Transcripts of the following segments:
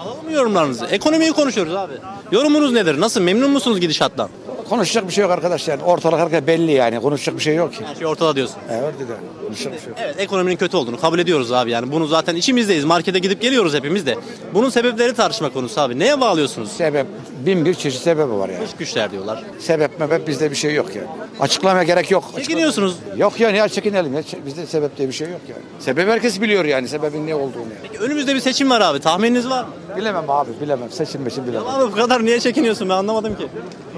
Alalım mı yorumlarınızı? Ekonomiyi konuşuyoruz abi. Yorumunuz nedir? Nasıl? Memnun musunuz gidişattan? Konuşacak bir şey yok arkadaş yani. Ortalık herkes belli yani. Konuşacak bir şey yok ki. Her şey ortada diyorsun. Evet dedi. Konuşacak bir şey yok. Evet ekonominin kötü olduğunu kabul ediyoruz abi yani. Bunu zaten içimizdeyiz. Markete gidip geliyoruz hepimiz de. Bunun sebepleri tartışma konusu abi. Neye bağlıyorsunuz? Sebep, bin bir çeşit sebebi var yani. Dış güçler diyorlar. Sebep mebep bizde bir şey yok yani. Açıklamaya gerek yok. Çekiniyorsunuz. Yok yani ya çekinelim ya. Çe- Bizde sebep diye bir şey yok yani. Sebebi herkes biliyor yani sebebin ne olduğunu yani. Peki önümüzde bir seçim var abi. Tahmininiz var mı? Bilemem abi bilemem. Seçim meçim bilemem. Abi bu kadar niye çekiniyorsun ben anlamadım ki.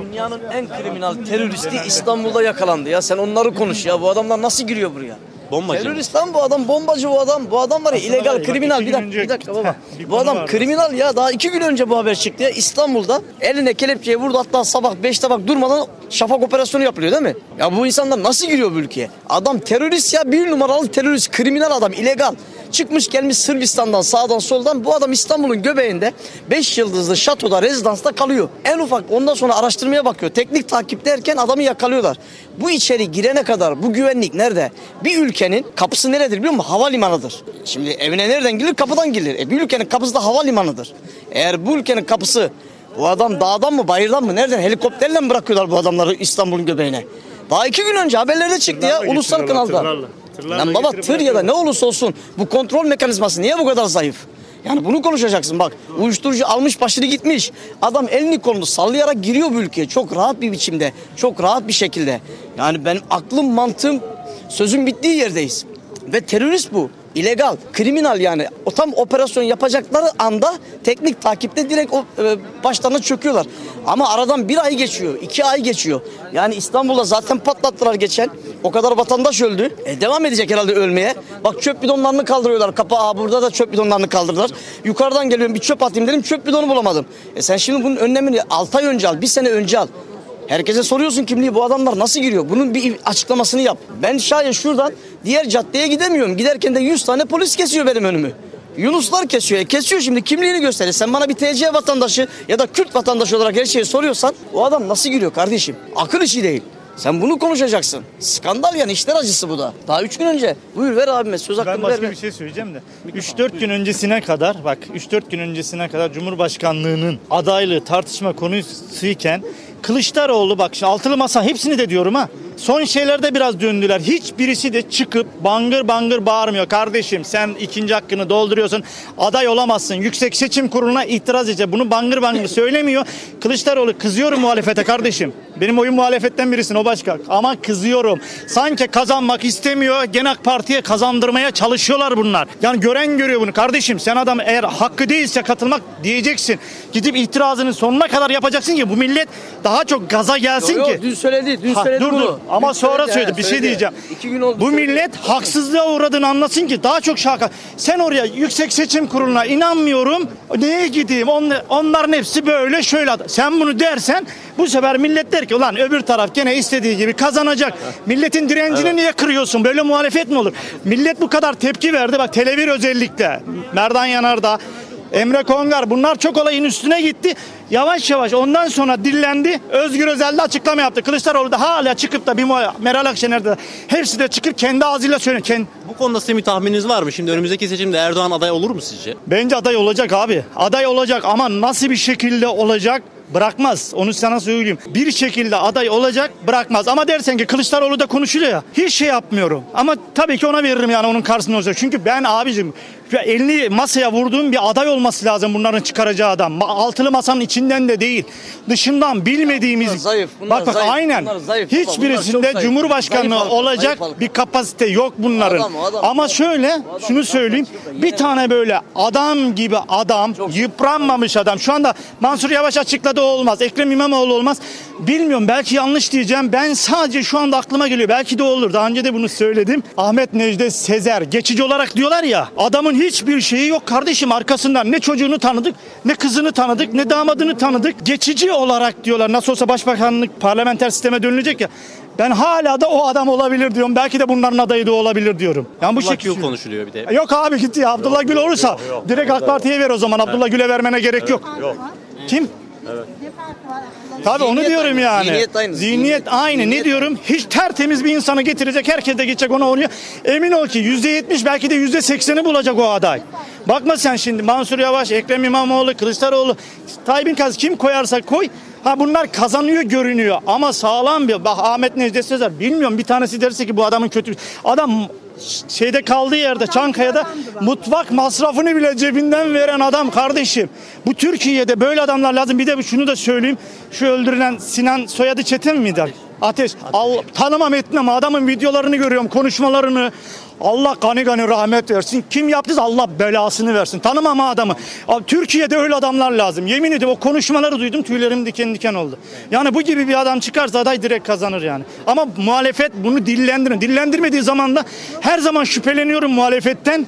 Dünyanın en kriminal teröristi İstanbul'da yakalandı ya. Sen onları konuş ya. Bu adamlar nasıl giriyor buraya? Bombacı. Terörist lan bu adam, bombacı bu adam. Bu adam var ya illegal, bak, kriminal. iki Bir gün dakika, önce- bir dakika baba. Bir bu konu adam vardı. kriminal ya. Daha iki gün önce bu haber çıktı ya. İstanbul'da eline kelepçeyi vurdu. Hatta sabah beşte bak durmadan şafak operasyonu yapılıyor değil mi? Ya bu insanlar nasıl giriyor bu ülkeye? Adam terörist ya. Bir numaralı terörist, kriminal adam, illegal. Çıkmış gelmiş Sırbistan'dan sağdan soldan bu adam İstanbul'un göbeğinde 5 yıldızlı şatoda rezidansta kalıyor. En ufak ondan sonra araştırmaya bakıyor. Teknik takip derken adamı yakalıyorlar. Bu içeri girene kadar bu güvenlik nerede? Bir ülkenin kapısı neredir biliyor musun? Havalimanıdır. Şimdi evine nereden girilir? Kapıdan girilir. E bir ülkenin kapısı da havalimanıdır. Eğer bu ülkenin kapısı bu adam dağdan mı bayırdan mı nereden helikopterle mi bırakıyorlar bu adamları İstanbul'un göbeğine? Daha iki gün önce haberlerde çıktı ya ulusal kanalda. tırlarla. Lan baba tır ya da ne olursa olsun bu kontrol mekanizması niye bu kadar zayıf? Yani bunu konuşacaksın bak. Uyuşturucu almış başını gitmiş. Adam elini kolunu sallayarak giriyor bu ülkeye. Çok rahat bir biçimde. Çok rahat bir şekilde. Yani ben aklım mantığım sözün bittiği yerdeyiz. Ve terörist bu. illegal, kriminal yani. O tam operasyon yapacakları anda teknik takipte direkt o e, başlarına çöküyorlar. Ama aradan bir ay geçiyor, iki ay geçiyor. Yani İstanbul'da zaten patlattılar geçen. O kadar vatandaş öldü. E, devam edecek herhalde ölmeye. Bak çöp bidonlarını kaldırıyorlar. Kapağı burada da çöp bidonlarını kaldırdılar. Yukarıdan geliyorum bir çöp atayım dedim çöp bidonu bulamadım. E sen şimdi bunun önlemini 6 ay önce al, bir sene önce al. Herkese soruyorsun kimliği bu adamlar nasıl giriyor? Bunun bir açıklamasını yap. Ben şayet şuradan diğer caddeye gidemiyorum. Giderken de 100 tane polis kesiyor benim önümü. Yunuslar kesiyor. E kesiyor şimdi kimliğini gösterir. Sen bana bir TC vatandaşı ya da Kürt vatandaşı olarak her şeyi soruyorsan o adam nasıl giriyor kardeşim? Akıl işi değil. Sen bunu konuşacaksın. Skandal yani işler acısı bu da. Daha 3 gün önce. Buyur ver abime söz Ben hakkını başka ver. bir şey söyleyeceğim de. 3-4 gün öncesine kadar bak 3-4 gün öncesine kadar Cumhurbaşkanlığının adaylığı tartışma konusuyken Kılıçdaroğlu bak şimdi altılı masa hepsini de diyorum ha. Son şeylerde biraz döndüler. Hiçbirisi de çıkıp bangır bangır bağırmıyor. Kardeşim sen ikinci hakkını dolduruyorsun. Aday olamazsın. Yüksek Seçim Kurulu'na itiraz edecek. Bunu bangır bangır söylemiyor. Kılıçdaroğlu kızıyorum muhalefete kardeşim. Benim oyun muhalefetten birisin o başka. Ama kızıyorum. Sanki kazanmak istemiyor. Gene AK Parti'ye kazandırmaya çalışıyorlar bunlar. Yani gören görüyor bunu. Kardeşim sen adam eğer hakkı değilse katılmak diyeceksin. Gidip itirazının sonuna kadar yapacaksın ki bu millet daha çok gaza gelsin Yo, yo, ki. dün söyledi, dün Ha, söyledi dur bunu. dur ama sonra söyledi, bir şey diyeceğim. İki gün oldu. Bu söyledi. millet haksızlığa uğradığını anlasın ki daha çok şaka. Sen oraya Yüksek Seçim Kurulu'na inanmıyorum. Neye gideyim? Onlar, onların hepsi böyle şöyle. Sen bunu dersen bu sefer millet der ki ulan öbür taraf gene istediği gibi kazanacak. Milletin direncini niye kırıyorsun? Böyle muhalefet mi olur? Millet bu kadar tepki verdi. Bak Televir özellikle. Merdan Yanardağ. Emre Kongar bunlar çok olayın üstüne gitti. Yavaş yavaş ondan sonra dillendi. Özgür Özel de açıklama yaptı. Kılıçdaroğlu da hala çıkıp da bir Meral Akşener de hepsi de çıkıp kendi ağzıyla söylüyor. Kendi, Bu konuda sizin bir tahmininiz var mı? Şimdi önümüzdeki seçimde Erdoğan aday olur mu sizce? Bence aday olacak abi. Aday olacak ama nasıl bir şekilde olacak bırakmaz. Onu sana söyleyeyim. Bir şekilde aday olacak bırakmaz. Ama dersen ki Kılıçdaroğlu da konuşuluyor ya. Hiç şey yapmıyorum. Ama tabii ki ona veririm yani onun karşısında olacak. Çünkü ben abicim elini masaya vurduğum bir aday olması lazım bunların çıkaracağı adam. Altılı masanın içinden de değil. Dışından bilmediğimiz. Bunlar zayıf, bunlar bak bak zayıf, aynen. bunlar zayıf baba, bunlar Hiçbirisinde çok zayıf. Halka, olacak zayıf bir kapasite yok bunların. Adam, adam. Ama şöyle şunu söyleyeyim. Bir tane böyle adam gibi adam, yıpranmamış adam. Şu anda Mansur Yavaş açıkladı o olmaz. Ekrem İmamoğlu olmaz. Bilmiyorum belki yanlış diyeceğim. Ben sadece şu anda aklıma geliyor. Belki de olur. Daha önce de bunu söyledim. Ahmet Necdet Sezer geçici olarak diyorlar ya. Adamın hiçbir şeyi yok kardeşim arkasından. Ne çocuğunu tanıdık, ne kızını tanıdık, ne damadını tanıdık. Geçici olarak diyorlar. Nasıl olsa başbakanlık parlamenter sisteme dönülecek ya. Ben hala da o adam olabilir diyorum. Belki de bunların adayı da olabilir diyorum. Yani bu Abdullah şekilde. Gül konuşuluyor bir de. Yok abi gitti ya. Abdullah Gül olursa direkt AK Parti'ye ver o zaman. Abdullah Gül'e vermene gerek yok. Kim? Ne farkı var Tabii onu Zihniyet diyorum aynı, yani. zihniyet aynı, Zihniyet aynı. zihniyet ne diyorum? Hiç tertemiz bir insanı getirecek. Herkes de gidecek ona oynuyor. Emin ol ki %70 belki de %80'i bulacak o aday. Bakma sen şimdi Mansur Yavaş, Ekrem İmamoğlu, Kılıçdaroğlu, Tayyip'in kaz kim koyarsa koy. Ha bunlar kazanıyor görünüyor ama sağlam bir bak Ahmet Necdet Sezer bilmiyorum bir tanesi derse ki bu adamın kötü adam şeyde kaldığı yerde Çankaya'da mutfak masrafını bile cebinden veren adam kardeşim. Bu Türkiye'de böyle adamlar lazım. Bir de şunu da söyleyeyim. Şu öldürülen Sinan soyadı Çetin miydi? Ateş. Allah, tanımam etmem adamın videolarını görüyorum konuşmalarını. Allah gani gani rahmet versin. Kim yaptıysa Allah belasını versin. Tanımam adamı. Abi, Türkiye'de öyle adamlar lazım. Yemin ediyorum o konuşmaları duydum tüylerim diken diken oldu. Yani bu gibi bir adam çıkarsa aday direkt kazanır yani. Ama muhalefet bunu dillendirin. Dillendirmediği zaman da her zaman şüpheleniyorum muhalefetten.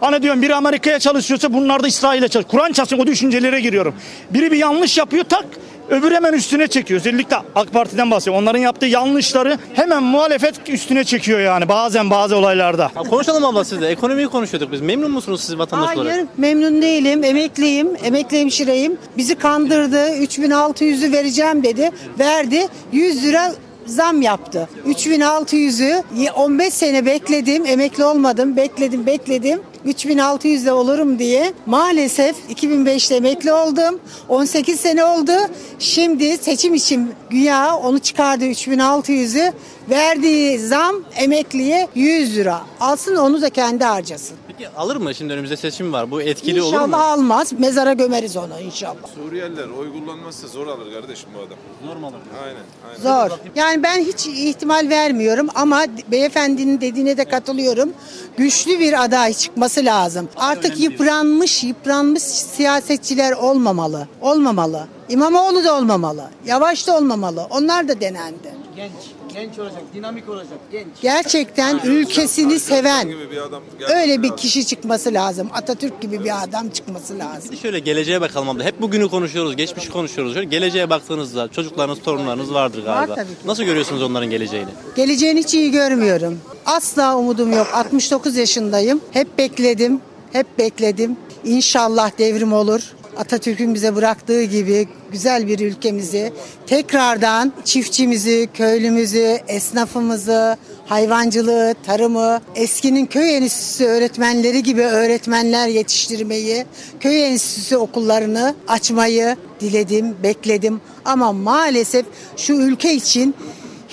Hani diyorum biri Amerika'ya çalışıyorsa bunlar da İsrail'e çalışıyor. Kur'an çalışsın o düşüncelere giriyorum. Biri bir yanlış yapıyor tak öbürü hemen üstüne çekiyor. Özellikle AK Parti'den bahsediyorum. Onların yaptığı yanlışları hemen muhalefet üstüne çekiyor yani bazen bazı olaylarda. Abi konuşalım abla sizle. Ekonomiyi konuşuyorduk biz. Memnun musunuz siz vatandaş olarak? Hayır memnun değilim. Emekliyim. Emekli hemşireyim. Bizi kandırdı. 3600'ü vereceğim dedi. Verdi. 100 lira zam yaptı. 3600'ü 15 sene bekledim. Emekli olmadım. Bekledim bekledim. 3600'de olurum diye. Maalesef 2005'te emekli oldum. 18 sene oldu. Şimdi seçim için güya onu çıkardı 3600'ü. Verdiği zam emekliye 100 lira. Alsın onu da kendi harcasın. Peki alır mı? Şimdi önümüzde seçim var. Bu etkili olur İnşallah mu? almaz. Mezara gömeriz onu inşallah. Suriyeliler oy kullanmazsa zor alır kardeşim bu adam. Zor mu alır? Aynen. aynen. Zor. Yani ben hiç ihtimal vermiyorum ama beyefendinin dediğine de katılıyorum. Güçlü bir aday çıkması lazım. Artık yıpranmış, yıpranmış siyasetçiler olmamalı. Olmamalı. İmamoğlu da olmamalı. Yavaş da olmamalı. Onlar da denendi. Genç, genç olacak, dinamik olacak, genç. Gerçekten ülkesini seven gibi bir adam öyle bir kişi çıkması lazım. Atatürk gibi bir adam çıkması lazım. Bir de şöyle geleceğe bakalım abla. Hep bugünü konuşuyoruz, geçmişi konuşuyoruz. Şöyle geleceğe baktığınızda çocuklarınız, torunlarınız vardır galiba. tabii ki. Nasıl görüyorsunuz onların geleceğini? Geleceğini hiç iyi görmüyorum. Asla umudum yok. 69 yaşındayım. Hep bekledim. Hep bekledim. İnşallah devrim olur. Atatürk'ün bize bıraktığı gibi güzel bir ülkemizi tekrardan çiftçimizi, köylümüzü, esnafımızı, hayvancılığı, tarımı, eskinin köy enstitüsü öğretmenleri gibi öğretmenler yetiştirmeyi, köy enstitüsü okullarını açmayı diledim, bekledim. Ama maalesef şu ülke için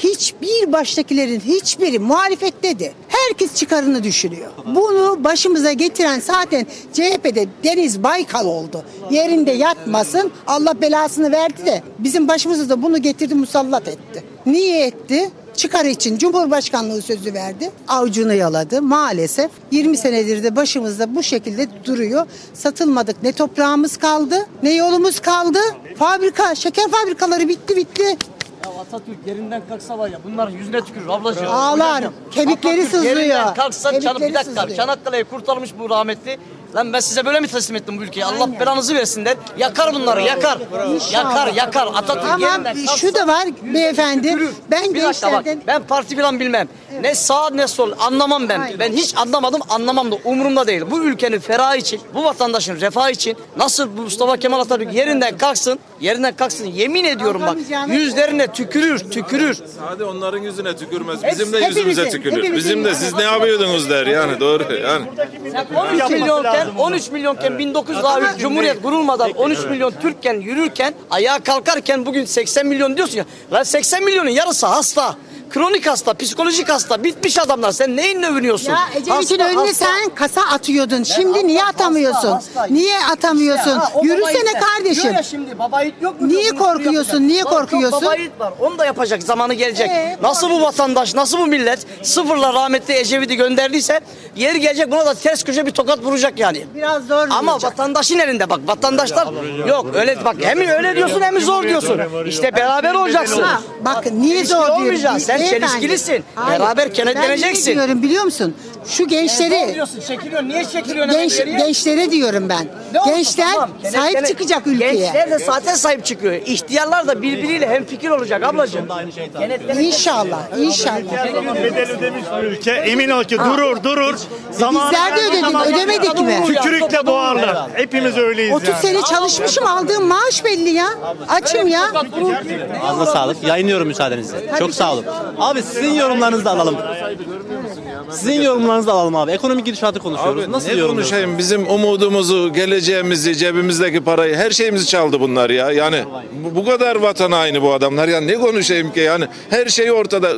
hiçbir baştakilerin hiçbiri muhalefet dedi. Herkes çıkarını düşünüyor. Bunu başımıza getiren zaten CHP'de Deniz Baykal oldu. Yerinde yatmasın Allah belasını verdi de bizim başımıza da bunu getirdi musallat etti. Niye etti? Çıkar için Cumhurbaşkanlığı sözü verdi. Avcunu yaladı maalesef. 20 senedir de başımızda bu şekilde duruyor. Satılmadık. Ne toprağımız kaldı ne yolumuz kaldı. Fabrika, şeker fabrikaları bitti bitti. Ya Atatürk yerinden kalksa var ya bunların yüzüne tükürür ablacığım. Ağlar, kemikleri Atatürk sızlıyor. Yerinden kalksa canım bir Kemikleri dakika sızlıyor. Çanakkale'yi kurtarmış bu rahmetli. Lan ben size böyle mi teslim ettim bu ülkeyi? Allah belanızı versin der. Yakar bunları yakar. Yakar yakar. Atatürk Ama yerinden kalksa. şu da var beyefendi. Ben bir dakika bak, gençlerden ben parti falan bilmem. Ne sağ ne sol anlamam ben. Aynen. Ben hiç anlamadım anlamam da umurumda değil. Bu ülkenin ferahı için, bu vatandaşın refahı için nasıl bu Mustafa Kemal Atatürk yerinden kalksın, yerinden kalksın yemin ediyorum bak yüzlerine tükürür, tükürür. Hadi onların yüzüne tükürmez. Hepsi- Bizim de yüzümüze hepimizin, tükürür. hepimizin Bizim de yani. siz ne yapıyordunuz der yani doğru yani. Sen 13 milyonken, 13 milyonken 1900 daha Cumhuriyet kurulmadan 13 milyon Türkken yürürken ayağa kalkarken bugün 80 milyon diyorsun ya. Lan 80 milyonun yarısı hasta. Kronik hasta, psikolojik hasta, bitmiş adamlar. Sen neyinle övünüyorsun? ya Ecevit'in Hasta, önüne hasta. sen kasa atıyordun. Şimdi hasta, niye hasta, atamıyorsun? hasta. Niye atamıyorsun? O baba Yürüsene kardeşim. Ya şimdi baba yiğit yok mu? Niye korkuyorsun, niye korkuyorsun? Baba yiğit var. Onu da yapacak zamanı gelecek. Ee, nasıl bu vatandaş, nasıl bu millet sıfırla rahmetli Ecevit'i gönderdiyse yeri gelecek buna da ters köşe bir tokat vuracak yani. Biraz zor Ama vuracak. vatandaşın elinde bak vatandaşlar yok öyle bak hem öyle diyorsun hem zor diyorsun. İşte beraber olacaksın. Ha, bak niye zor diyorum. olmayacaksın. Sen Beyefendi. çelişkilisin. Hayır. Beraber kenetleneceksin. Ben ne diyorum biliyor musun? Şu Zor gençleri diyorsun çekiliyorsun. Niye çekiliyorsun? genç, hemen geriye? gençlere diyorum ben. Ne olsa Gençler tamam. sahip Gene- çıkacak ülkeye. Gençler de zaten sahip çıkıyor. İhtiyarlar da birbiriyle hemfikir olacak ablacığım. İnşallah, inşallah. Bedel ödemiş bu ülke. Emin ol ki durur durur. Zamanı Bizler de ödedik, ödemedik mi? Tükürükle boğarlar. Hepimiz öyleyiz 30 yani. sene çalışmışım aldığım maaş belli ya. Açım ya. Ağzına sağlık. Yayınlıyorum müsaadenizle. Çok sağ olun. Abi sizin yorumlarınızı da alalım. Sizin yorumlarınızı da alalım abi. Ekonomik gidişatı konuşuyoruz. Abi Nasıl ne yorumluyorsunuz? konuşayım bizim umudumuzu, geleceğimizi, cebimizdeki parayı, her şeyimizi çaldı bunlar ya. Yani bu, bu kadar vatan haini bu adamlar ya ne konuşayım ki yani her şey ortada.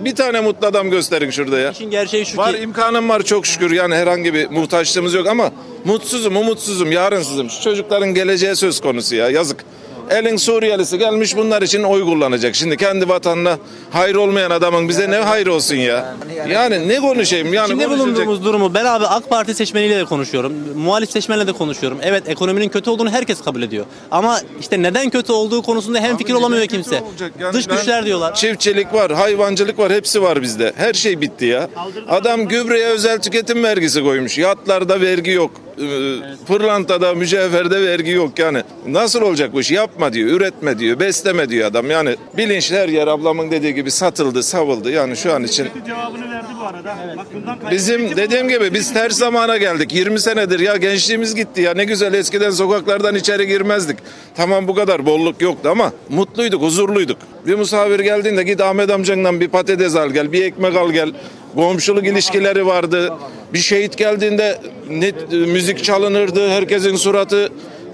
Bir tane mutlu adam gösterin şurada ya. İşin gerçeği şu Var ki imkanım var çok şükür yani herhangi bir muhtaçlığımız yok ama mutsuzum umutsuzum yarınsızım. Şu çocukların geleceği söz konusu ya yazık. Elin Suriyelisi gelmiş bunlar için oy kullanacak. Şimdi kendi vatanına hayır olmayan adamın bize ne hayır olsun ya. Yani ne konuşayım yani İçinde konuşulacak- bulunduğumuz durumu ben abi AK Parti seçmeniyle de konuşuyorum. Muhalif seçmenle de konuşuyorum. Evet ekonominin kötü olduğunu herkes kabul ediyor. Ama işte neden kötü olduğu konusunda hem fikir olamıyor neden kötü kimse. olacak? Yani Dış ben- güçler diyorlar. Çiftçilik var, hayvancılık var, hepsi var bizde. Her şey bitti ya. Adam gübreye özel tüketim vergisi koymuş. Yatlarda vergi yok. Ee, Pırlantada, mücevherde vergi yok yani. Nasıl olacak bu iş? Yapma diyor, üretme diyor, besleme diyor adam. Yani bilinçli her yer ablamın dediği gibi satıldı, savıldı. Yani şu an için Cevabını verdi bu arada. Bak bundan Bizim dediğim gibi biz ters zamana geldik. 20 senedir ya gençliğimiz gitti ya. Ne güzel eskiden sokaklardan içeri girmezdik. Tamam bu kadar bolluk yoktu ama mutluyduk, huzurluyduk. Bir misafir geldiğinde git Ahmet amcandan bir patates al gel, bir ekmek al gel. Komşuluk ilişkileri vardı. Bir şehit geldiğinde ne müzik çalınırdı. Herkesin suratı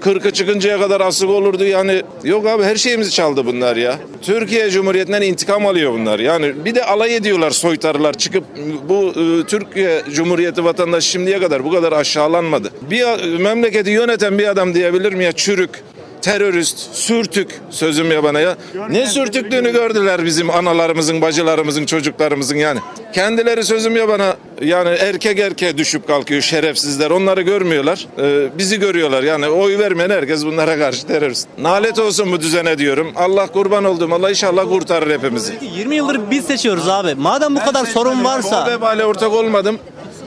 Kırkı çıkıncaya kadar asık olurdu yani. Yok abi her şeyimizi çaldı bunlar ya. Türkiye Cumhuriyeti'nden intikam alıyor bunlar. Yani bir de alay ediyorlar soytarılar çıkıp bu e, Türkiye Cumhuriyeti vatandaşı şimdiye kadar bu kadar aşağılanmadı. Bir e, memleketi yöneten bir adam diyebilir mi ya çürük, terörist, sürtük sözüm ya bana ya. Ne sürtüklüğünü gördüler bizim analarımızın, bacılarımızın, çocuklarımızın yani. Kendileri sözüm ya bana yani erkek erkeğe düşüp kalkıyor şerefsizler. Onları görmüyorlar. Ee, bizi görüyorlar. Yani oy vermeyen herkes bunlara karşı terörist. Nalet olsun bu düzene diyorum. Allah kurban olduğum Allah inşallah kurtarır hepimizi. 20 yıldır biz seçiyoruz abi. Madem bu kadar sorun Bu varsa vebale ortak olmadım.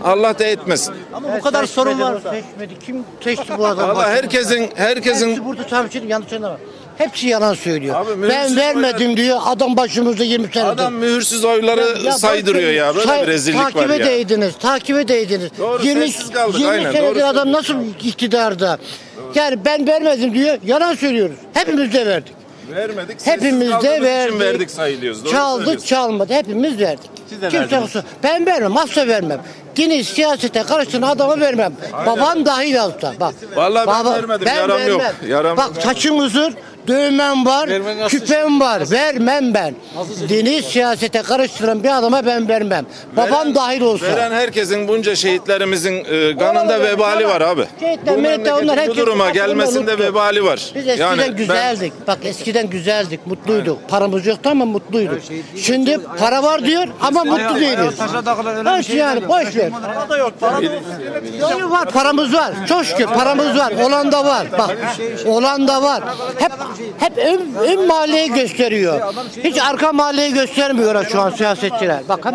Allah da etmesin. ama bu kadar sorun varsa Seçmedi. Kim seçti bu adamı? Allah herkesin herkesin Hepsi burada çalışır yanlış anlama. Hepsi yalan söylüyor. Abi ben vermedim diyor. Adam başımızda 20 senedir. adam mühürsüz oyları Ya saydırıyor ya. Böyle say- bir rezillik var takip ya. edeydiniz, takip edeydiniz. Doğru, 20, sessiz kaldık, 20 aynen, senedir doğru adam nasıl iktidarda? Yani ben vermedim diyor. Yalan söylüyoruz. Hepimiz de verdik. Vermedik. sessiz Hepimiz kaldığımız de için verdik. verdik sayılıyoruz. Doğru Çaldık, söylüyorsun. çalmadı. Hepimiz verdik. Siz de Kimse verdiniz. kusura- Ben vermem, asla vermem. Dini siyasete karıştıran adamı vermem. Babam dahil olsa. Bak. Vallahi ben vermedim, yaram yok. Yaram- Bak saçım uzun, dövmem var, Vermen küpem var. Vermem ben. Dini siyasete karıştıran bir adama ben vermem. Babam dahil olsa. Veren herkesin bunca şehitlerimizin e, kanında Olabilir, vebali var abi. Şehitler, bu onlar bu herkes duruma gelmesinde unuttu. vebali var. Biz eskiden ben- güzeldik. Bak eskiden güzeldik, mutluyduk. Paramız yoktu ama mutluyduk. Şimdi para var diyor ama mutlu değiliz. Boş yani boş ver. para da yok. Para da yok. Yok, var paramız var. Çok şükür paramız var. Olan da var. Bak olan da var. Hep hep ön, ön mahalleyi gösteriyor. Hiç arka mahalleyi göstermiyor şu an siyasetçiler. Bakın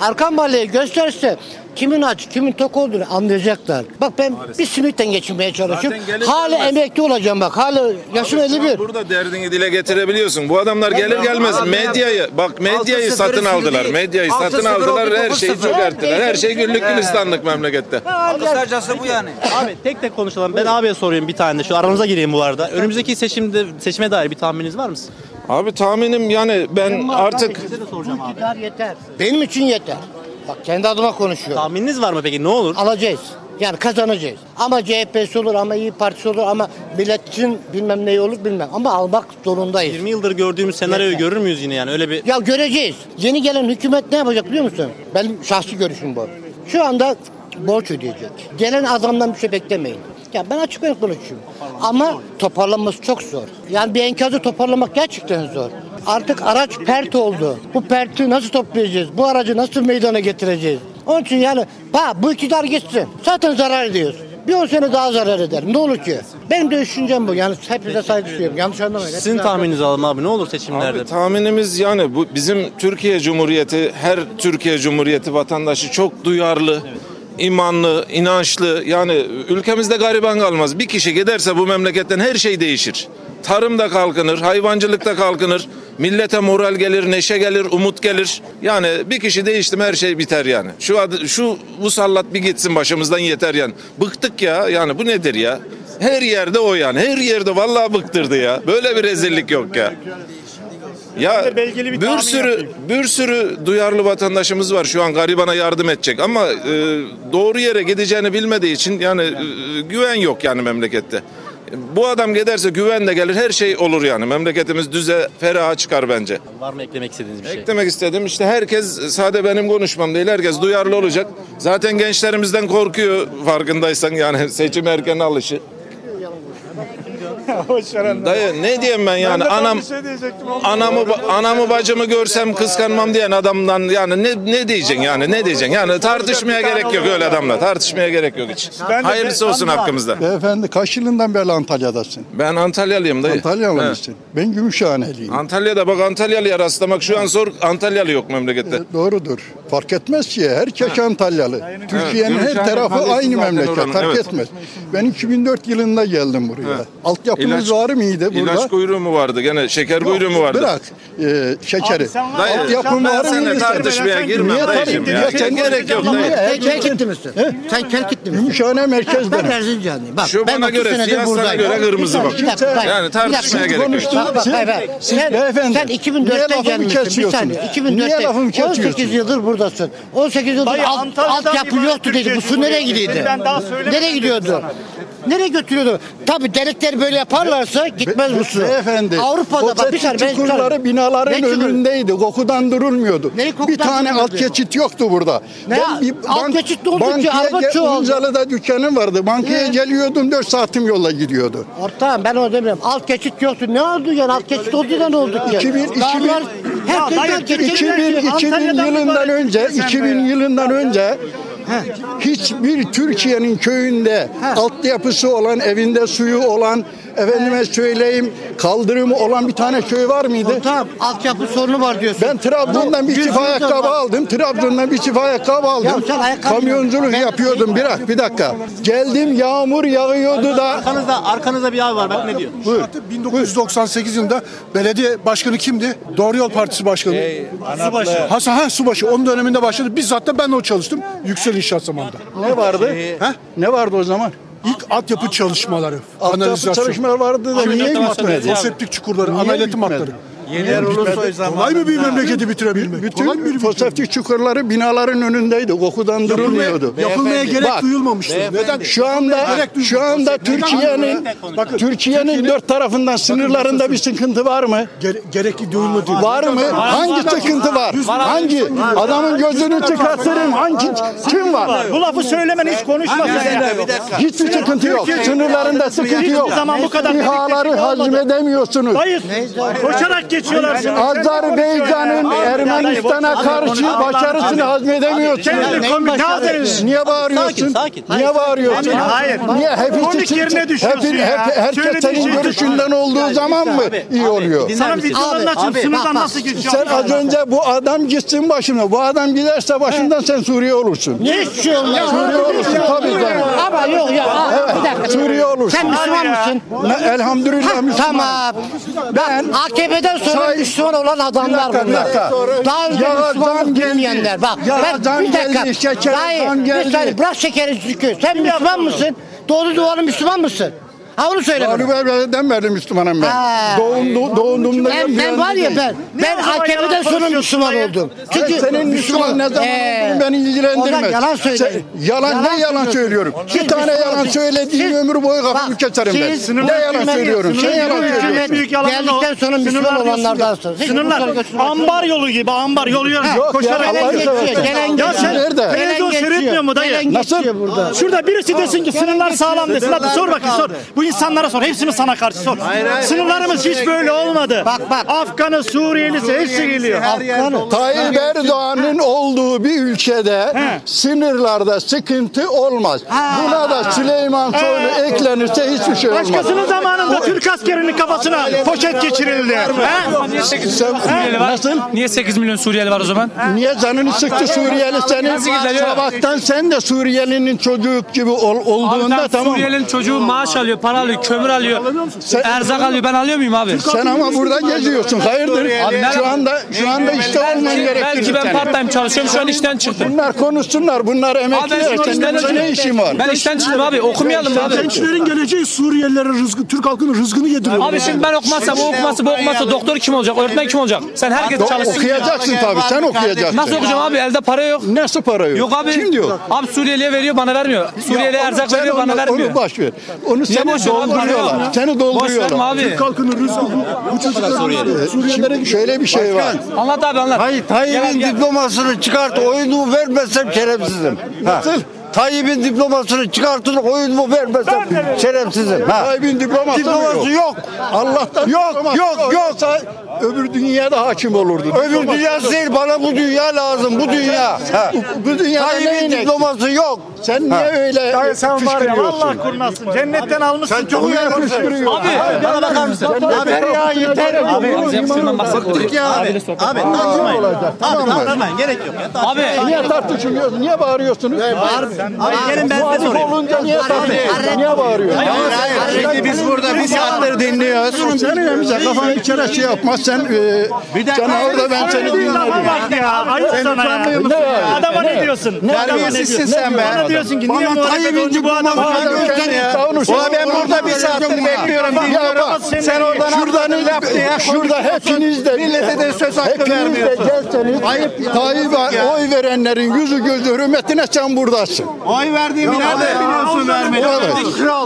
arka mahalleyi gösterse kimin aç, kimin tok olduğunu anlayacaklar. Bak ben bir simitten geçinmeye çalışıyorum. Hala gelmez. emekli olacağım bak. Hala yaşım Abi şu an 51. Burada derdini dile getirebiliyorsun. Bu adamlar gelir gelmez medyayı bak medyayı satın aldılar. Medyayı satın aldılar. Her şeyi çökerttiler. Her şey güllük gülistanlık memlekette. Kısacası bu yani. Abi tek tek konuşalım. Ben abiye sorayım bir tane. Şu aranıza gireyim bu arada. Önümüzdeki seçimde seçime dair bir tahmininiz var mı? Abi tahminim yani ben artık. İktidar yeter. Benim için yeter. Bak kendi adıma konuşuyorum. Tahmininiz var mı peki? Ne olur? alacağız. Yani kazanacağız. Ama CHP'si olur ama İyi Partisi olur ama milletin bilmem neyi olur bilmem. Ama almak zorundayız. 20 yıldır gördüğümüz senaryoyu görür müyüz yine yani? Öyle bir Ya göreceğiz. Yeni gelen hükümet ne yapacak biliyor musun? Benim şahsi görüşüm bu. Şu anda borç ödeyecek. Gelen adamdan bir şey beklemeyin. Ya ben açık olarak konuşuyorum. Ama toparlanması çok zor. Yani bir enkazı toparlamak gerçekten zor. Artık araç pert oldu. Bu perti nasıl toplayacağız? Bu aracı nasıl meydana getireceğiz? Onun için yani bak bu iktidar gitsin. Zaten zarar ediyoruz. Bir 10 sene daha zarar eder. Ne olur ki? Benim de düşüncem bu. Yani hepinize saygı duyuyorum. Yanlış anlamayın. sizin Hepinize- tahmininizi alalım abi. Ne olur seçimlerde? Abi tahminimiz yani bu bizim Türkiye Cumhuriyeti her Türkiye Cumhuriyeti vatandaşı çok duyarlı, imanlı, inançlı yani ülkemizde gariban kalmaz. Bir kişi giderse bu memleketten her şey değişir. Tarım da kalkınır, hayvancılık da kalkınır. Millete moral gelir, neşe gelir, umut gelir. Yani bir kişi değişti her şey biter yani. Şu adı, şu musallat bir gitsin başımızdan yeter yani. Bıktık ya yani bu nedir ya? Her yerde o yani. Her yerde vallahi bıktırdı ya. Böyle bir rezillik yok ya. Ya belgeli bir bir, sürü yapayım. bir sürü duyarlı vatandaşımız var şu an garibana yardım edecek ama e, doğru yere gideceğini bilmediği için yani e, güven yok yani memlekette. Bu adam giderse güven de gelir her şey olur yani memleketimiz düze feraha çıkar bence. Var mı eklemek istediğiniz bir şey? Eklemek istedim işte herkes sade benim konuşmam değil herkes duyarlı olacak. Zaten gençlerimizden korkuyor farkındaysan yani seçim erken alışı. Boş ver anne. Dayı ne diyeyim ben yani Ben anam şey anamı anamı bacımı görsem kıskanmam diyen adamdan yani ne ne diyeceksin yani ne diyeceksin yani tartışmaya gerek yok öyle adamla tartışmaya gerek yok hiç. Ben de- Hayırlısı olsun hakkımızda. Beyefendi kaç yılından beri Antalya'dasın? Ben Antalyalıyım dayı. Antalyalı mısın? Ben Gümüşhaneliyim. Antalya'da bak Antalyalıya rastlamak şu an zor Antalyalı yok memlekette. E, Doğrudur. Fark etmez ki. Herkes Antalyalı. Türkiye'nin her Gümüşhane tarafı aynı memleket. Fark evet. etmez. Ben 2004 yılında geldim buraya. Altyapımız var mıydı burada? İlaç kuyruğu mu vardı gene şeker kuyruğu mu vardı? Bırak e, şekeri. Abi sen var Dayı, ya, Altyapım sen- var ben seninle mıydı? tartışmaya girmem Niye dayıcım ya. Niye sen- Gerek yok Niye? Sen Kerkitli misin? Sen Kerkitli misin? Gümüşhane Ben merkezden. Erzincanlıyım. Bak, Şu ben bana 30 göre, senedir siyasana buradayım. göre kırmızı bak. dakika, bir dakika. Yani tartışmaya Bir dakika. gerek yok. Bak, bak, Siz- hayır, hayır. siz Sen, beyefendi, sen niye 2004'te lafımı gelmişsin. Bir kesiyorsun? saniye. Niye 2004'te. lafımı kesiyorsun? 18 yıldır buradasın. 18 yıldır Dayı, alt, Antalya'dan altyapı yoktu dedi. Bu su nereye gidiyordu? Ben daha söylemedim Nereye gidiyordu? sana. Nereye götürüyordu? Tabii delikleri böyle yaparlarsa gitmez bu su. Beyefendi, Avrupa'da bak bir saniye ben çukurları binaların Ne önündeydi. Kokudan durulmuyordu. Neyi kokudan bir tane alt geçit yoktu burada. Ne ya? Alt geçit ne oldu ki? Araba çoğaldı. Uncalı'da dükkanım vardı. Bankaya Ne? geliyordum 4 saatim yolla gidiyordu. Ortağım ben onu demiyorum. Alt geçit yoktu. Ne oldu yani? Alt geçit oldu da ne oldu ki? 2000 2000 Dağlar, herkes dayı, alt geçit 2000, yapıyor. 2000 Antalya'dan yılından mübarek önce ülke sen 2000 be. yılından önce hiçbir Türkiye'nin köyünde altyapısı olan, evinde suyu olan, efendime söyleyeyim kaldırımı olan bir tane köy var mıydı? Tamam altyapı sorunu var diyorsun. Ben Trabzon'dan bir çift ayakkabı aldım. Trabzon'dan bir çift ayakkabı Ya aldım. sen ayakkabı- Kamyonculuk Ben- yapıyordum. Bir dakika, bir dakika. Geldim yağmur yağıyordu da. Arkanızda, arkanızda bir abi var bak ne diyor. 1998 yılında belediye başkanı kimdi? Doğru Yol Partisi Başkanı. Subaşı. Hasan ha Subaşı. Onun döneminde başladı. Bizzat da ben de o çalıştım. Yüksel İnşaat zamanında. Ne vardı? Ha? Ne vardı o zaman? İlk altyapı çalışmaları. Altyapı çalışmaları vardı da niye gitmedi? O septik çukurları, Niye gitmedi? hatları. Yeniler Ulusoy Kolay mı bir memleketi bitirebilmek? Kolay mı bir Bütün foseptik çukurları binaların önündeydi. Kokudan durulmuyordu. Yapılmaya gerek Bak, duyulmamıştır. Neden? Şu anda şu anda. Türkiye'nin Bakın, Türkiye'nin dört tarafından sınırlarında bir sıkıntı var mı? Gere- gerekli duyulmadı. Var mı? Hangi sıkıntı var? Hangi? Adamın gözünü çıkartırım. Hangi? Kim var? Bu lafı söylemen hiç konuşma. Hiçbir sıkıntı yok. Sınırlarında sıkıntı yok. zaman bu kadar İHA'ları hazmedemiyorsunuz. Dayı koşarak geçiyorlar seni. Azerbaycan'ın Ermenistan'a karşı başarısını hazmedemiyorsunuz. Ne yapıyorsun? Niye bağırıyorsun? Sakin, sakin. Niye bağırıyorsun? Hayır. Niye yerine düşüyorsun hep, ya. hep- herkes senin şey görüşünden olduğu zaman mı iyi oluyor? Sana videolarını abi, sınırdan nasıl geçiyor? Sen az önce bu adam gitsin başına. Bu adam giderse başından sen Suriye olursun. Şey olmaz. Suriye olursun tabii canım. Ama yok ya. bir dakika. Suriye olursun. Sen Müslüman mısın? Ne- Elhamdülillah Ha, Müslüman. tamam. Ben AKP'den sonra Müslüman olan adamlar dakika, bir bunlar. dakika. Daha önce Ya Müslümanlık zam geldi. bilmeyenler. Bak Ya ben zam bir dakika. geldi, şeker Dayı, zam bir geldi. saniye, bırak şekeri çünkü. Sen Müslüman mısın? Doğru duvarı Müslüman mısın? Ha onu söyle bana. Mağlup evlerden beri Müslümanım ben. Ha. Doğum, doğduğumda Ben, ben var ya ben, ben AKP'den sonra Müslüman oldum. Çünkü senin Müslüman ne zaman Ee, olduğunu beni ilgilendirmez. yalan söyle. Sen- yalan, Yalan ne yalan söylüyorsun. söylüyorum? Bir tane yalan söylediğim ömür boyu kafamı keserim ben. Ne yalan söylüyorum? Ne yalan söylüyorum? Yalan Geldikten sonra Müslüman olanlardansınız. Hiç Sınırlar. Ambar yolu gibi ambar yolu. Yok Koşarak Gelen Ya sen Nerede? televizyon seyretmiyor mu dayı? Nasıl? Şurada birisi desin ki sınırlar sağlam desin. Hadi sor bakayım sor. Bu Bu insanlara sor. Hepsini sana karşı sor. Sınırlarımız hiç böyle olmadı. Bak, bak. Afganı, Suriyelisi hepsi geliyor. Afganı. Tayyip Erdoğan'ın olduğu bir ülkede sınırlarda sıkıntı olmaz. Buna da Süleyman Soylu eklenirse hiçbir şey olmaz. Başkasının zamanında Türk askerinin kafasına poşet geçirildi. He? Sen, nasıl? Niye 8 milyon Suriyeli var o zaman? Niye canını sıktı Suriyeli senin? Sabahtan sen de Suriyelinin çocuk gibi ol- olduğunda tam tamam. Suriyelinin çocuğu maaş alıyor, para alıyor, kömür alıyor, Sen- erzak alıyor. Ben alıyor muyum abi? Sen ama burada geziyorsun. Hayırdır? nerede- Şu anda şu anda işte olman Belki, belki ben part time çalışıyorum, şu an işten çıktım. Bunlar konuşsunlar. Bunlar Abi ben emekliler. şu an Senin işten burada ne işin var? Ben işten çıktım abi, okumayalım mı abi. Gençlerin geleceği Suriyelilere rızkı, Türk halkının rızkını yediriyor. Abi şimdi ben okumazsam, o okumazsa, bu okumazsa doktor kim olacak, öğretmen kim olacak? Sen herkes çalışsın. Okuyacaksın tabii. Sen okuyacaksın. Nasıl okuyacağım abi? Elde para yok. Nasıl para yok? Yok abi. Kim diyor? Abi Suriyeli'ye veriyor, bana vermiyor. Ya onu- erzak sen veriyor, onu- bana vermiyor. Onu boş ver. Onu boş dolduruyorlar. Yok. Seni dolduruyorlar. abi. Türk halkının rızkı bu, çocuklar Şimdi şöyle bir şey var. Anlat abi anlat. Hayır Tayyip'in diplomasını çıkart oyunu vermezsem şerefsizim. Nasıl? Tayyip'in diplomasını çıkartın oyunumu vermezsem şerefsizim. Ha. Tayyip'in diploması, Diploması yok. Allah'tan Yok, diploması yok, yok. olsa Öbür dünyada hakim olurdu. Öbür dünyası değil bana bu dünya lazım bu dünya. Ha. Bu dünyada Tayyip'in neyin eksik? diploması yok. Sen niye öyle Ya sen var ya fışkırıyorsun? Allah kurnazsın. Cennetten almışsın. Sen çok fışkırıyorsun? Abi bana bakar mısın? Yeter ya yeter. Abi. Abi, abi tartışmayın. olacak, tamam Abi mı? tartışmayın gerek yok. ya. Abi Niye tartışıyorsunuz? Niye bağırıyorsunuz? Abi gelin ben size Muhalif sorayım. olunca niye tartışıyorsunuz? Niye bağırıyorsunuz? Şimdi biz burada bir saattir dinliyoruz. Senin emze kafanı bir kere şey yapmaz. Sen, e, sen orada ben seni dinledim. bak ya. Ayıp sana ya. ya? Adama ne diyorsun? Terbiyesizsin sen be. Bana diyorsun ki niye muhalefet olunca bu adam Ulan ben burada bir saattir bekliyorum Ya dinliyorum. Sen oradan şuradan laf diye şurada hepiniz de Millete de söz hakkı vermiyorsun. gelseniz Tayyip'e oy verenlerin yüzü gözü hürmetine sen buradasın. Oy verdiğimi nereden biliyorsun vermedi?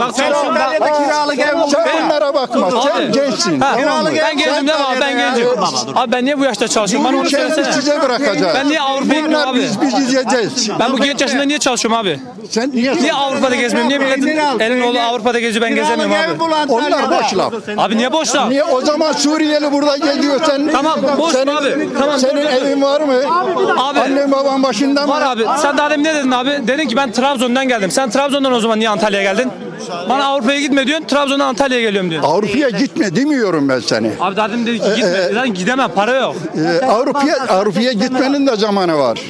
bak sen. Antalya'da kiralık ev. Sen bunlara bakma. Sen gençsin. Tamam mı? ben değil mi abi? Ben gencim. Abi ben niye bu yaşta çalışıyorum? Bana onu söylesene. size bırakacağız. Ben niye Avrupa'ya gitmiyorum Bunlar abi? biz biz gideceğiz. Ben bu genç yaşında niye çalışıyorum abi? Sen niye? Niye Avrupa'da gezmiyorum? Niye milletin elin oğlu Avrupa'da geziyor ben gezemiyorum abi? Onlar boş laf. Abi niye boş laf? Niye o zaman Suriyeli burada geziyor sen? Tamam, boş senin, abi. Tamam, Senin boş. evin var mı? Abi. Annen baban başında mı? Var abi. Sen daha demin ne dedin abi? Dedin ki ben Trabzon'dan geldim. Sen Trabzon'dan o zaman niye Antalya'ya geldin? Bana Avrupa'ya gitme diyorsun. Trabzon'dan Antalya'ya geliyorum diyorsun. Avrupa'ya gitme demiyorum ben seni. Abi demin dedi ki gitme. Lan gidemem. Para yok. Ee, Avrupa'ya Avrupa'ya gitmenin de zamanı var.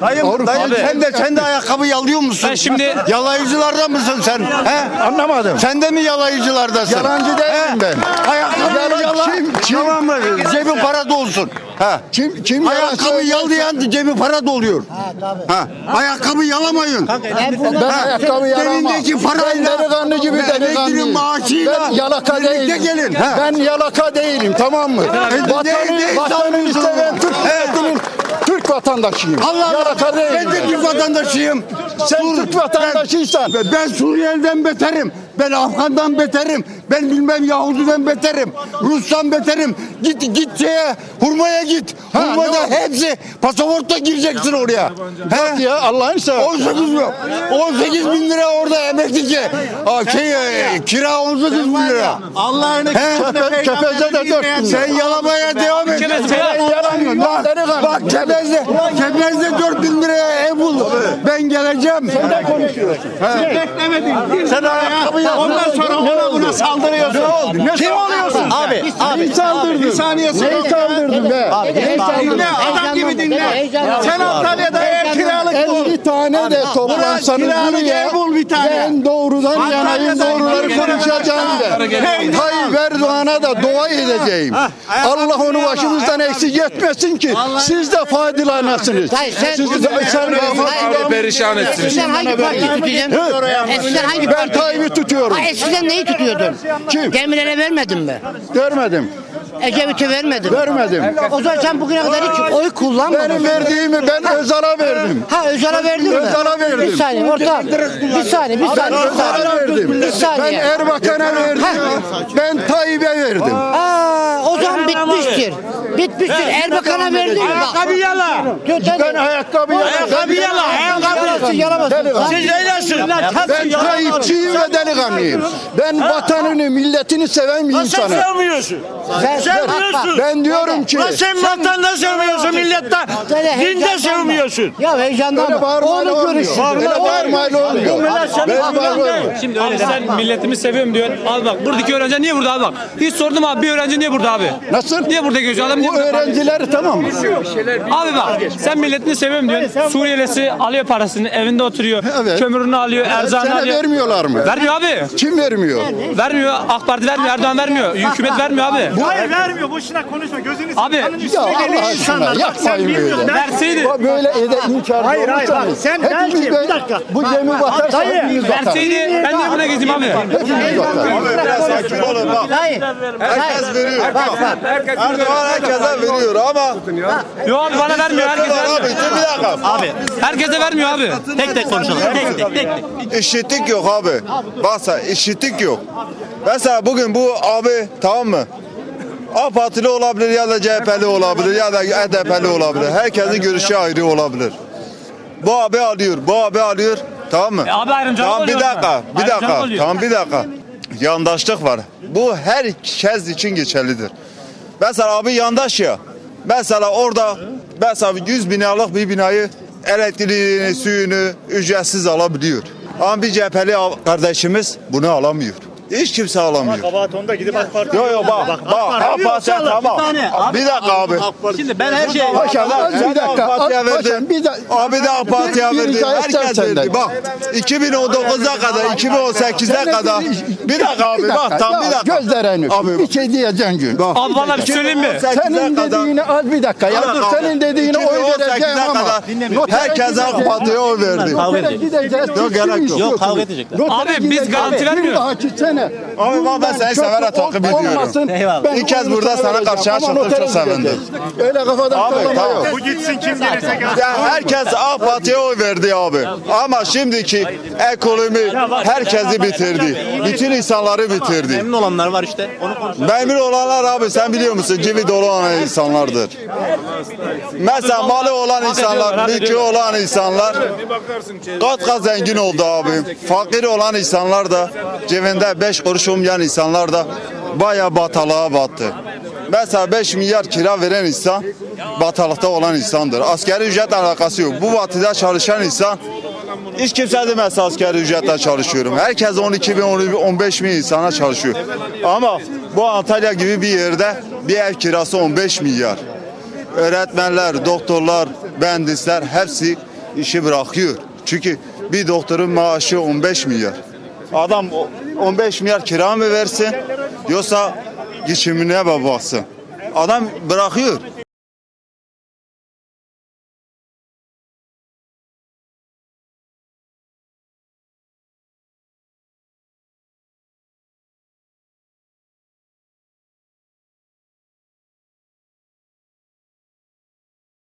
Dayım, Avrupa- dayım Abi. sen de sen de ayakkabı yalıyor musun? Ben şimdi- yalayıcılardan mısın sen? He? Anlamadım. Sen de mi yalayıcılardasın? Yalancı değilim ben. Ayakkabı Yalan- yala. kim- kim- Tamam mı? Cebi para dolsun. Ha. Kim kim yalan Ayakkabı yalayan cebi para doluyor. Ha. Ayakkabı yalamayın. Ben ayakkabı yalamam. Elindeki parayla Ben delikanlı gibi emeklinin maaşıyla Ben yalaka değilim. gelin. Ha. Ben yalaka değilim tamam mı? ne- Vatanı, ne vatanını savunuyorsun? seven Türk milletinin Türk vatandaşıyım. Allah yalaka değilim. Ben de Türk vatandaşıyım. Sen Türk vatandaşıysan. Ben, ben Suriyeli'den beterim. Ben Afgan'dan beterim. Ben bilmem Yahudi'den beterim. Rus'tan beterim. Git git şeye, hurmaya git. Ha, Hurmada hepsi pasaportla gireceksin oraya. He? Ya Allah'ın seversen. 18 bin, 18 bin lira orada emekli ki. Aa, şey, e, kira 18 bin lira. Allah'ını He? Kepez'de de 4 bin lira. Sen yalamaya devam et. Sen yalamıyorsun. Bak, bak Kepez'de, Kepez'de 4 bin liraya ev bul. Ben geleceğim. Ne konuşuyorsun? Sen ayakkabı yap. Ondan sonra ona buna saldırıyorsun. Kim oluyorsun? Abi, abi. Neyi saldırdın? Bir saniye sonra. Neyi saldırdın be? Neyi saldırdın? Dinle, adam gibi dinle. Sen Antalya'da ev. 50 tane de toplansanız buraya ev bul bir tane. ben doğrudan yanayım doğruları konuşacağım de. Tayyip Erdoğan'a da dua edeceğim. Allah onu başımızdan eksik etmesin ki siz de faydalanasınız. Siz de, sen perişan etsin. Eskiden hangi parti? Eskiden hangi ben parti? Tayyip'i tutuyorum. Eskiden neyi tutuyordun? Kim? Demirel'e vermedin mi? Görmedim. Ecevit'e vermedin. Vermedim. O zaman sen bugüne kadar hiç oy kullanmadın. Benim verdiğimi ben Özal'a verdim. Ha Özal'a verdin mi? Özal'a verdim. Bir saniye ortam. Bir saniye bir Ben saniye. Özal'a verdim. Bir Ben saniye. Erbakan'a verdim. Ben Tayyip'e verdim. Aa, o zaman bitmiştir. Bitmiştir. Erbakan'a verdin mi? Ayakkabı yala. Ben ayakkabı Ayakkabı yala. Ayakkabı yalamazsın. Siz Ben Tayyipçiyim ve delikanlıyım. Ben vatanını, milletini seven bir insanım. Sen sevmiyorsun. Ben diyorum ki sen vatanda sevmiyorsun milletten. Dinde sevmiyorsun. Ya heyecandan Öyle bağırmayla onu olmuyor. görürsün. Öyle bağırmayla olmuyor. Ben bağırmıyorum. Şimdi abi sen milletimi seviyorum diyorsun. Abi bak buradaki öğrenci niye burada abi bak. Hiç sordum abi bir öğrenci niye burada abi? Nasıl? Niye burada geziyor adam? Niye Bu burada öğrencileri tamam mı? Abi bak sen milletini seviyorum diyorsun. Suriyelisi alıyor parasını evinde oturuyor. Evet. Kömürünü alıyor, erzağını Sana alıyor. vermiyorlar mı? Vermiyor abi. Kim vermiyor? Vermiyor. AK Parti vermiyor. Erdoğan vermiyor. Hükümet vermiyor abi. Hayır vermiyor. Boşuna konuşma. Gözünü Abi Ya Allah aşkına yapmayın böyle. verseydi. Bu Böyle ede inkar Hayır, hayır, bak, sen hepimiz belki- de bir dakika. bu gemi batarsa hepimiz batarız. Verseydi ben niye buna gezeyim abi? Hepimiz batarız. Sakin olun bak. Hayır. Herkes veriyor. Bak bak. Erdoğan herkese veriyor ama Yok abi bana vermiyor. Herkese abi vermiyor. dur bir dakika. Abi Herkese vermiyor abi. tek tek konuşalım. Tek tek tek tek. İşittik yok abi. Baksa işittik yok. Mesela bugün bu abi tamam mı? AK Partili olabilir ya da CHP'li olabilir ya da HDP'li olabilir. Herkesin görüşü ayrı olabilir. Bu abi alıyor, bu abi alıyor. Tamam mı? E abi ayrımcılık Tamam bir dakika, bir dakika. oluyor. Tamam bir dakika. Yandaşlık var. Bu herkes için geçerlidir. Mesela abi yandaş ya. Mesela orada mesela 100 binalık bir binayı elektriğini, suyunu ücretsiz alabiliyor. Ama bir cepheli kardeşimiz bunu alamıyor. Hiç kimse alamıyor. Kabahat onda gidip AK Parti. Yok yok bak bak AK Parti tamam. Bir dakika abi. Şimdi ben her şeye Paşam bir dakika. AK Parti'ye dakika. Abi de AK Parti'ye verdi. Herkes verdi. Bak 2019'a kadar 2018'e kadar. Bir dakika abi bak tam bir dakika. Gözlerini. Abi Bir şey diyeceğim gün. Abi valla bir şey söyleyeyim mi? 2018'e Senin dediğini az bir dakika ya dur senin dediğine oy 2018'e vereceğim ama herkes AK. Parti'ye oy verdi. Kavga edecek. Yok, gerek yok. Yok, kavga edecekler. Abi, biz garanti vermiyoruz. Gitsene. Abi bak ben seni severek takip ediyorum. olmasın. Eyvallah. Ben İlk kez burada sana vereceğim karşıya ama çıktım, çok sevindim. Öyle kafadan Abi, sallama tamam. yok. Bu gitsin kim gelirse gelsin. Ya herkes AK Parti'ye oy verdi abi. Ama şimdiki ekonomi herkesi bitirdi. Bütün insanları bitirdi. Memnun olanlar var işte. Onu konuş. Memnun olanlar abi sen biliyor musun gibi dolu olan insanlardır. Mesela malı olan insanlar, mülkü olan insanlar kat kat zengin oldu abi. Fakir olan insanlar da cebinde 5 kuruş olmayan insanlar da baya batalığa battı. Mesela 5 milyar kira veren insan batalıkta olan insandır. Askeri ücret alakası yok. Bu batıda çalışan insan hiç kimse demez askeri ücretle çalışıyorum. Herkes 12 bin, 15 bin insana çalışıyor. Ama bu Antalya gibi bir yerde bir ev kirası 15 milyar. Öğretmenler, doktorlar, mühendisler hepsi işi bırakıyor. Çünkü bir doktorun maaşı 15 milyar. Adam 15 milyar kira mı versin yoksa geçimine mi baksın? Adam bırakıyor.